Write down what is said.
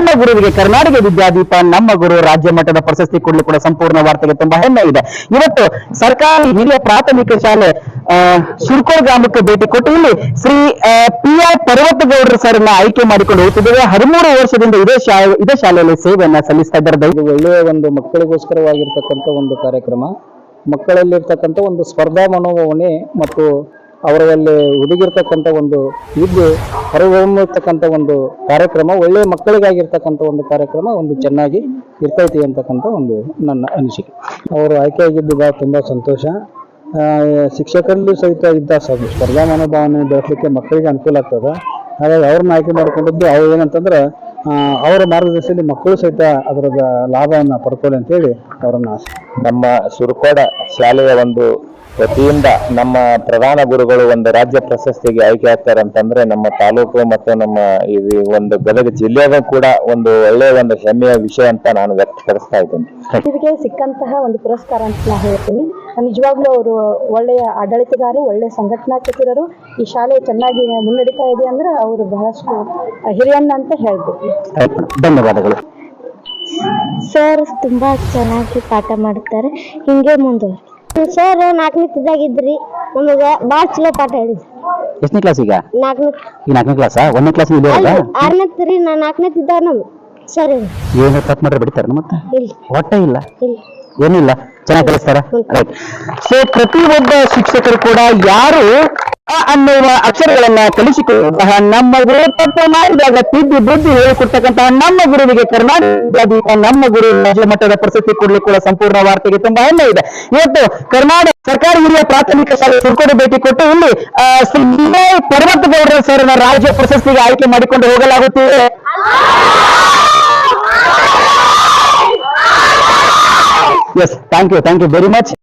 ನಮ್ಮ ಗುರುವಿಗೆ ಕರ್ನಾಟಕ ವಿದ್ಯಾದೀಪ, ನಮ್ಮ ಗುರು ರಾಜ್ಯ ಮಟ್ಟದ ಪ್ರಶಸ್ತಿ ಕೊಡಲು ಕೂಡ ಸಂಪೂರ್ಣ ವಾರ್ತೆಗೆ ತುಂಬಾ ಹೆಮ್ಮೆ ಇದೆ. ಇವತ್ತು ಸರ್ಕಾರಿ ಹಿರಿಯ ಪ್ರಾಥಮಿಕ ಶಾಲೆ ಶಿರ್ಕೋಡ್ ಗ್ರಾಮಕ್ಕೆ ಭೇಟಿ ಕೊಟ್ಟು ಇಲ್ಲಿ ಶ್ರೀ ಪಿ ಆರ್ ಪರ್ವತಗೌಡರು ಸರ್ನ ಆಯ್ಕೆ ಮಾಡಿಕೊಂಡು ಹೋಗ್ತಿದ್ದೇವೆ. ಹದಿಮೂರು ವರ್ಷದಿಂದ ಇದೇ ಶಾಲೆ, ಇದೇ ಶಾಲೆಯಲ್ಲಿ ಸೇವೆಯನ್ನ ಸಲ್ಲಿಸ್ತಾ ಇದ್ದಾರೆ. ಒಳ್ಳೆಯ ಒಂದು ಮಕ್ಕಳಿಗೋಸ್ಕರವಾಗಿರ್ತಕ್ಕಂಥ ಒಂದು ಕಾರ್ಯಕ್ರಮ. ಮಕ್ಕಳಲ್ಲಿರ್ತಕ್ಕಂಥ ಒಂದು ಸ್ಪರ್ಧಾ ಮನೋಭಾವನೆ ಮತ್ತು ಅವರಲ್ಲಿ ಹುಡುಗಿರ್ತಕ್ಕಂಥ ಒಂದು ವಿದ್ಯೆ ಹೊರಹೊಮ್ಮಿರ್ತಕ್ಕಂಥ ಒಂದು ಕಾರ್ಯಕ್ರಮ ಒಳ್ಳೆಯ ಮಕ್ಕಳಿಗಾಗಿರ್ತಕ್ಕಂಥ ಒಂದು ಕಾರ್ಯಕ್ರಮ ಒಂದು ಚೆನ್ನಾಗಿ ಇರ್ತೈತಿ ಅಂತಕ್ಕಂಥ ಒಂದು ನನ್ನ ಅನಿಸಿಕೆ. ಅವರು ಆಯ್ಕೆಯಾಗಿದ್ದು ಬಹಳ ತುಂಬ ಸಂತೋಷ. ಶಿಕ್ಷಕರಲ್ಲೂ ಸಹಿತ ಇದ್ದ ಸ್ಪರ್ಧಾ ಮನೋಭಾವನೆ ಬೆಳೆಸಲಿಕ್ಕೆ ಮಕ್ಕಳಿಗೆ ಅನುಕೂಲ ಆಗ್ತದೆ. ಹಾಗಾಗಿ ಅವ್ರನ್ನ ಆಯ್ಕೆ ಮಾಡಿಕೊಂಡಿದ್ದು ಅವ್ರು ಏನಂತಂದ್ರೆ ಅವರ ಮಾರ್ಗದರ್ಶನದಲ್ಲಿ ಮಕ್ಕಳು ಸಹಿತ ಅದರ ಲಾಭವನ್ನು ಪಡ್ಕೊಳ್ಳಿ ಅಂತೇಳಿ ಅವರನ್ನು ಆಸೆ. ನಮ್ಮ ಸುರಕೋಡ ಶಾಲೆಯ ಒಂದು ವತಿಯಿಂದ ನಮ್ಮ ಪ್ರಧಾನ ಗುರುಗಳು ಒಂದು ರಾಜ್ಯ ಪ್ರಶಸ್ತಿಗೆ ಆಯ್ಕೆ ಆಗ್ತಾರೆ ಅಂತಂದ್ರೆ ನಮ್ಮ ತಾಲೂಕು ಮತ್ತು ನಮ್ಮ ಈ ಒಂದು ಗದಗ ಜಿಲ್ಲೆಯೂ ಕೂಡ ಒಂದು ಒಳ್ಳೆಯ ಒಂದು ಹೆಮ್ಮೆಯ ವಿಷಯ ಅಂತ ನಾನು ವ್ಯಕ್ತಪಡಿಸ್ತಾ ಇದ್ದೀನಿ. ಇದಕ್ಕೆ ಸಿಕ್ಕಂತಹ ಒಂದು ಪುರಸ್ಕಾರ ಅಂತ ನಾನು ಹೇಳ್ತೀನಿ. ನಿಜವಾಗ್ಲೂ ಅವರು ಒಳ್ಳೆಯ ಆಡಳಿತಗಾರರು ಒಳ್ಳೆಯ ಸಂಘಟನಾ ಚತುರರು ಈ ಶಾಲೆ ಚೆನ್ನಾಗಿ ಮುನ್ನಡೀತಾ ಇದೆ ಅಂದ್ರೆ ಅವರು ಬಹಳಷ್ಟು ಹಿರಿಯಣ್ಣ ಅಂತ ಹೇಳ್ಬೇಕು. ಧನ್ಯವಾದಗಳು. ಸರ್ ತುಂಬಾ ಚೆನ್ನಾಗಿ ಪಾಠ ಮಾಡ್ತಾರೆ. ಹಿಂಗೆ ಮುಂದುವರಿ ಸರ್ ನಾಲ್ಕನೇತಿದ್ದಾಗಿದ್ರಿ ನಮಗೆ ಭಾಳ ಚಲೋ ಪಾಠ ಹೇಳಿದ್ರು ಎಷ್ಟನೇ ಕ್ಲಾಸ್ ಈಗ? ನಾಲ್ಕನೇ ಈ ನಾಲ್ಕನೇ ಕ್ಲಾಸ್ ಒಂದನೇ ಕ್ಲಾಸ್ ಇದೆ ಅಲ್ಲ ಆರನೇತಿ ರೀ ನಾ ನಾಲ್ಕನೇತಿದ್ದಾಗ ನಮ್ ಸರ್ ಏನು ತಪ್ಪು ಮಾಡ್ರೆ ಬಿಡ್ತಾರೆ ಮತ್ತೆ? ಇಲ್ಲ. ಹೊಟ್ಟೆ ಇಲ್ಲ? ಇಲ್ಲ. ಏನಿಲ್ಲ? ಚೆನ್ನಾಗಿ ಕಲಿಸ್ತಾರ? ರೈಟ್ ಸೊ ಪ್ರತಿಯೊಬ್ಬ ಶಿಕ್ಷಕರು ಕೂಡ ಯಾರು ಅನ್ನುವ ಅಕ್ಷರಗಳನ್ನ ಕಲಿಸಿಕೊಳ್ಳುವಂತಹ ನಮ್ಮ ಗುರು ತಪ್ಪು ಮಾಡಿದಾಗ ತಿದ್ದಿ ಬುದ್ಧಿ ಹೇಳಿಕೊಡ್ತಕ್ಕಂತಹ ನಮ್ಮ ಗುರುವಿಗೆ ಕರ್ನಾಟಕ ನಮ್ಮ ಗುರು ರಾಜ್ಯ ಮಟ್ಟದ ಪ್ರಶಸ್ತಿ ಕೊಡಲು ಕೂಡ ಸಂಪೂರ್ಣ ವಾರ್ತೆಗೆ ತುಂಬಾ ಹೆಮ್ಮೆ ಇದೆ. ಇವತ್ತು ಕರ್ನಾಟಕ ಸರ್ಕಾರಿ ಹಿರಿಯ ಪ್ರಾಥಮಿಕ ಶಾಲೆ ಸುರ್ಕೋಡು ಭೇಟಿ ಕೊಟ್ಟು ಇಲ್ಲಿ ಆ, ಗೌಡರ ಸರ್ನ ರಾಜ್ಯ ಪ್ರಶಸ್ತಿಗೆ ಆಯ್ಕೆ ಮಾಡಿಕೊಂಡು ಹೋಗಲಾಗುತ್ತಿದೆ. Yes thank you thank you very much